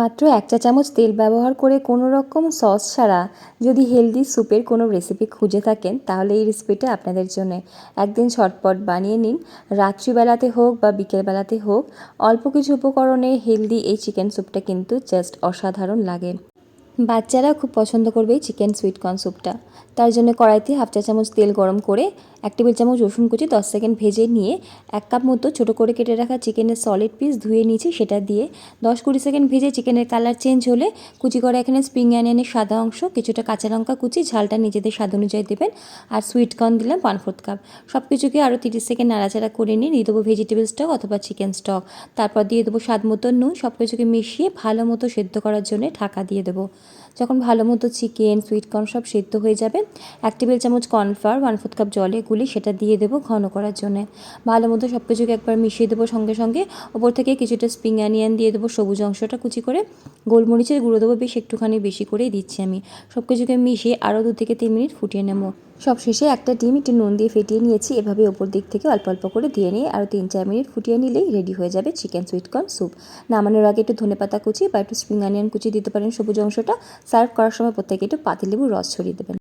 মাত্র এক চা চামচ তেল ব্যবহার করে কোনো রকম সস ছাড়া যদি হেলদি স্যুপের কোনো রেসিপি খুঁজে থাকেন, তাহলে এই রেসিপিটা আপনাদের জন্য। একদিন ঝটপট বানিয়ে নিন। রাত্রিবেলাতে হোক বা বিকেলবেলাতে হোক, অল্প কিছু উপকরণে হেলদি এই চিকেন স্যুপটা কিন্তু জাস্ট অসাধারণ লাগে। বাচ্চারা খুব পছন্দ করবে এই চিকেন সুইট কর্ন স্যুপটা তার জন্য কড়াইতে হাফ চা চামচ তেল গরম করে, এক টেবিল চামচ রসুন কুচি দশ সেকেন্ড ভেজে নিয়ে, এক কাপ মতো ছোটো করে কেটে রাখা চিকেনের সলিড পিস ধুয়ে নিয়েছি সেটা দিয়ে, দশ কুড়ি সেকেন্ড ভেজে চিকেনের কালার চেঞ্জ হলে, কুচি করা এখানে স্প্রিং অনিয়নের সাদা অংশ, কিছুটা কাঁচা লঙ্কা কুচি, ঝালটা নিজেদের স্বাদ অনুযায়ী দেবেন, আর সুইট কর্ন দিলাম ওয়ান ফোর্থ কাপ সব কিছুকে আরও তিরিশ সেকেন্ড নাড়াচাড়া করে নিয়ে, দিয়ে দেবো ভেজিটেবল স্টক অথবা চিকেন স্টক তারপর দিয়ে দেবো স্বাদ মতো নুন সব কিছুকে মিশিয়ে ভালো মতো সেদ্ধ করার জন্য ঢাকা দিয়ে দেবো। যখন ভালো মতো চিকেন সুইটকর্ন সব সেদ্ধ হয়ে যাবে, এক টেবিল চামচ কর্নফ্লাওয়ার ওয়ান ফোর্থ কাপ জলে গুলি সেটা দিয়ে দেবো ঘন করার জন্য। ভালো মতো সব কিছুকে একবার মিশিয়ে দেবো সঙ্গে সঙ্গে। ওপর থেকে কিছুটা স্প্রিং অনিয়ন দিয়ে দেবো সবুজ অংশটা কুচি করে। গোলমরিচের গুঁড়ো দেবো বেশ একটুখানি বেশি করেই দিচ্ছি আমি। সব কিছুকে মিশিয়ে আরও দু থেকে তিন মিনিট ফুটিয়ে নেব। সব শেষে একটা ডিম, একটু নুন দিয়ে ফেটিয়ে নিয়েছি। এভাবে ওপর দিক থেকে অল্প অল্প করে দিয়ে নিয়ে আরও তিন চার মিনিট ফুটিয়ে নিলেই রেডি হয়ে যাবে চিকেন সুইট কর্ন স্যুপ। নামানোর আগে একটু ধনে পাতা কুচি বা একটু স্প্রিং অনিয়ন কুচি দিতে পারেন। সবুজ অংশটা সার্ভ করার সময় প্রত্যেকে একটু পাতিলেবুর রস ছড়িয়ে দেবেন।